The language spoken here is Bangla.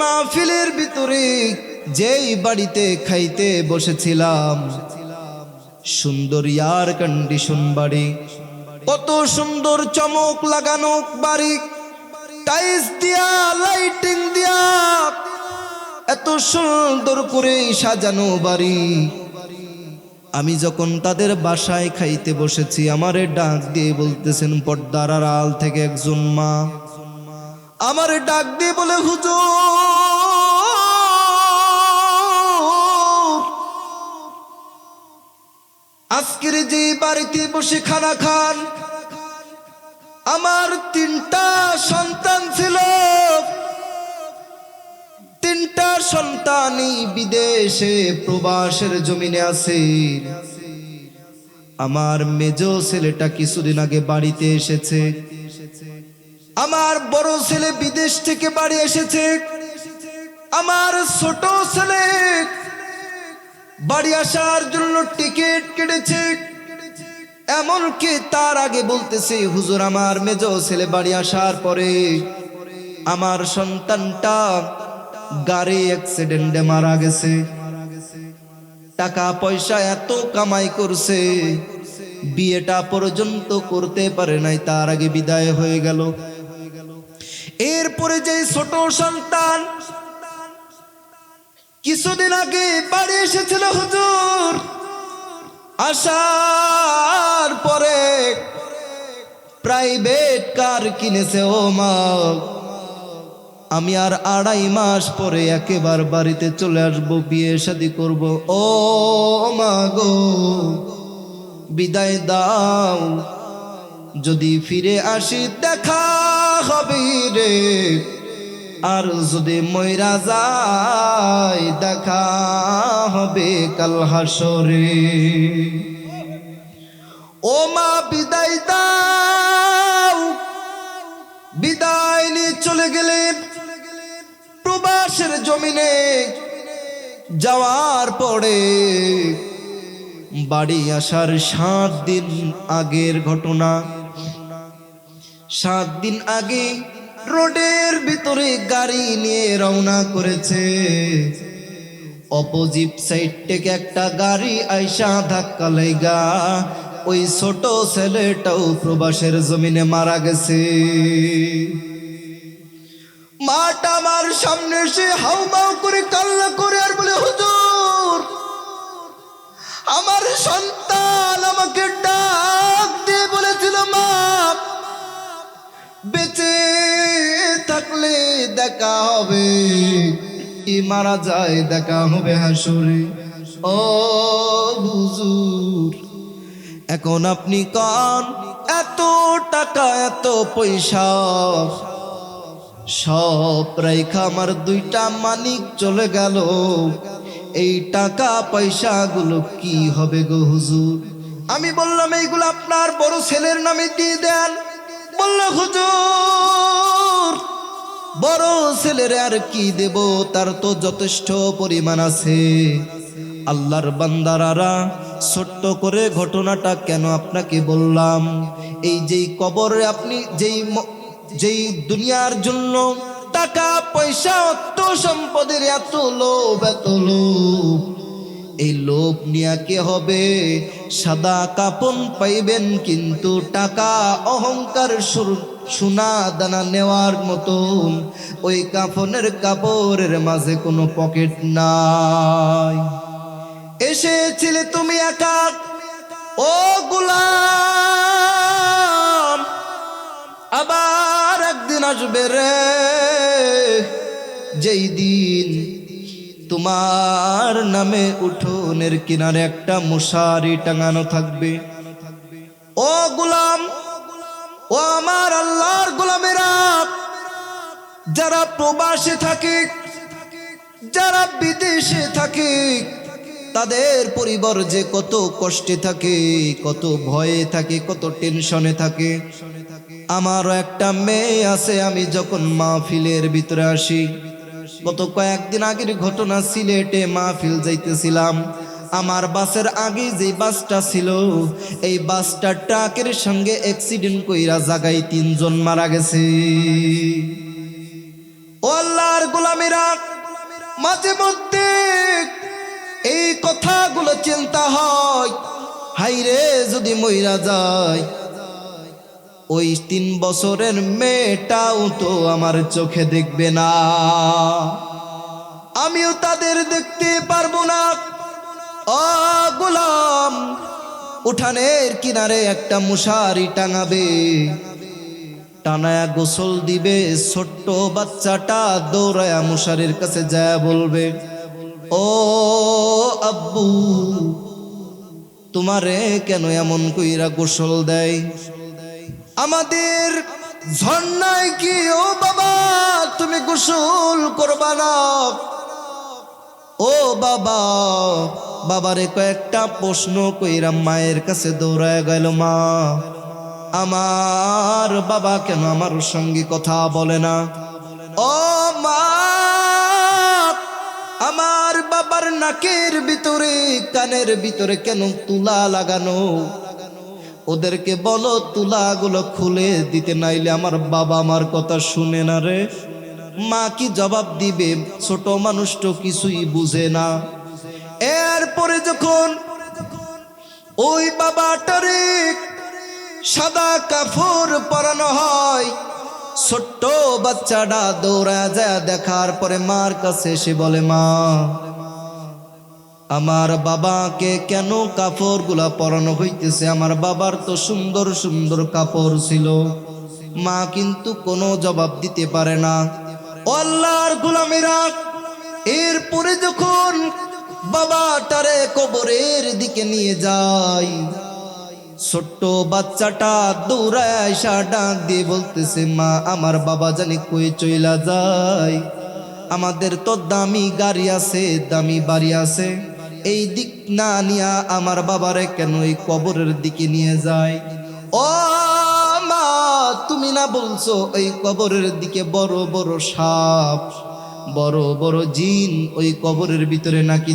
মাহফিলের ভিতরে যেই বাড়িতে খাইতে বসেছিলাম, সুন্দর ইয়ার কন্ডিশন বাড়ি, কত সুন্দর চমক লাগানো বাড়ি টাইলস দিয়া লাইটিং দিয়া, এত সুন্দর করে সাজানো বাড়ি। আমি যখন তাদের বাসায় খাইতে বসেছি, আমারে ডাক দিয়ে বলতেছেন, পর্দার আড়াল থেকে একজন মা। আমারে ডাক দিয়ে বলে, হুজুর, আজকের যে বাড়িতে বসে খানা খান, আমার তিনটা সন্তান ছিল। তিনটা সন্তানই বিদেশে প্রবাসের জমিনে আছে। আমার মেজ ছেলেটা কিছুদিন আগে বাড়িতে এসেছে। আমার বড় ছেলে বিদেশ থেকে বাড়ি এসেছে। আমার ছোট ছেলে বাড়ি আসার জন্য টিকিট কেটেছে। এমনকি তার আগে বলতেছে, হুজুর, আমার মেজ ছেলে বাড়ি আসার পরে আমার সন্তানটা গাড়ি অ্যাক্সিডেন্টে মারা গেছে। টাকা পয়সা এত কামাই করছে, বিয়েটা পর্যন্ত করতে পারে নাই, তার আগে বিদায় হয়ে গেল। এরপরে যে ছোট সন্তান, কিছুদিন আগে বাড়ি এসেছিল হুজুর। আসার পরে প্রাইভেট কার কিনেছে, ও মা। আমি আর আড়াই মাস পরে একেবার বাড়িতে চলে আসব, বিয়ে শাদি করব। ও মা গো, বিদায় দাও। যদি ফিরে আসি, দেখা হবে রে আর যদি ময়রা যায় দেখা হবে কাল হাসরে ও মা, বিদায় দাও। বিদায় নিয়ে চলে গেলেন প্রবাসের জমিনে। যাওয়ার পরে বাড়ি আসার সাত দিন আগের ঘটনা। সাত দিন আগে রোডের ভিতরে গাড়ি নিয়ে রওনা করেছে। অপোজিট সাইড থেকে একটা গাড়ি আইসা ধাক্কা লেগা ওই ছোট ছেলেটাও প্রবাসের জমিনে মারা গেছে। মাটা আমার সামনে এসে হাউমাউ করে কান্না করে আর বলে, হুজুর, আমার সন্তান থাকলে দেখা হবে। কি মারা যায় দেখা হবে হাসরে। ও হুজুর, এখন আপনি কন, এত টাকা, এত পয়সা। সব রেখা আমার দুইটা মানিক চলে গেল। এই টাকা পয়সাগুলো কি হবে গো হুজুর? আমি বললাম, এইগুলো আপনার বড় ছেলের নামে দিয়ে দেন? বলল, হুজুর বড় ছেলের আর কি দেব? তার তো যথেষ্ট পরিমাণ আছে। আল্লাহর বান্দারারা ছোট্ট করে ঘটনাটা কেন আপনাকে বললাম? এই যেই কবরে আপনি যেই যেই দুনিয়ার জন্য টাকা, পয়সা, অর্থ সম্পদের এত লোভ এত লোভ। এই লোভ নিয়া কে হবে? সাদা কাপন পাইবেন কিন্তু টাকা অহংকার সুর- সোনা দানা নেওয়ার মতন ওই কাফনের কাপড়ের মাঝে কোনো পকেট নাই। এসেছিলে তুমি একা, ও গুলাম, আবার একদিন আসবে রে। যেই দিন তোমার নামে উঠোনের কিনারে একটা মশারি টাঙানো থাকবে। ও গুলাম ও আমার আল্লাহর গোলামেরা, যারা প্রবাসে থাকে, যারা বিদেশে থাকে, তাদের পরিবার যে কত কষ্টে থাকে, কত ভয়ে থাকে, কত টেনশনে থাকে। আমারও একটা মেয়ে আছে, আমি যখন মাহফিলের ভিতরে আসি, গত কয়েকদিন আগের ঘটনা সিলেটে মাহফিল যাইতেছিলাম। আমার বাসের আগে যে বাসটা ছিল, এই বাসটা ট্রাকের সঙ্গে অ্যাক্সিডেন্ট কইরা জাগায় তিনজন মারা গেছে। ও আল্লাহর গোলামেরা, মাঝে মধ্যে এই কথাগুলো চিন্তা হয় হাইরে যদি মইরা যায়, ওই তিন বছরের মেয়েটাও তো আমার চোখে দেখবে না। আমিও তাদের দেখতে পারব না। ও গোলাম, উঠানের কিনারে একটা মশারি টাঙাবে। টানায়া গোসল দিবে, ছোট্ট বাচ্চাটা দৌড়ায়া মশারির কাছে যায় বলবে, ও আব্বু, তোমারে কেন এমন কইরা গোসল দেয়? আমাদের ঝর্ণায় কি, ও বাবা, তুমি গোসল করবা না? ও বাবা বাবারে কয়েকটা প্রশ্ন কইরা মায়ের কাছে দৌড়ায় গেল মা। আমার বাবা কেন আমার সঙ্গে কথা বলে না? ও মা, আমার বাবার নাকের ভিতরে, কানের ভিতরে কেন তুলা লাগানো? ওদেরকে বলো, তুলাগুলো খুলে দিতে নাইলে আমার বাবা আমার কথা শুনে না রে। মা কি জবাব দিবে? ছোট মানুষ তো কিছুই বুঝে না। এরপরে যখন ওই বাবাটারে সাদা কাপড় পরানো হয়, ছোট্ট বাচ্চাটা দৌড়া যায় দেখার পরে মার কাছে এসে বলে, মা, আমার বাবাকে কেন কাপড়গুলা পরানো হইতেছে? আমার বাবার তো সুন্দর সুন্দর কাপড় ছিল। মা কিন্তু কোনো জবাব দিতে পারে না। ও আল্লাহর গোলামেরা, এরপরে যখন বাবাটারে কবরের দিকে নিয়ে যায় ছোট্ট বাচ্চাটা দৌড়ায় ডাক দিয়ে বলতেছে, মা, আমার বাবা জানি কই চইলা যায়। আমাদের তো দামি গাড়ি আছে, দামি বাড়ি আছে। এই দিক না নিয়া আমার বাবারে কেন এই কবরের দিকে নিয়ে যায়? ও মা, তুমি না বলছো এই কবরের দিকে বড় বড় সাপ? বড় বড় জিন ওই কবরের ভিতরে নাকি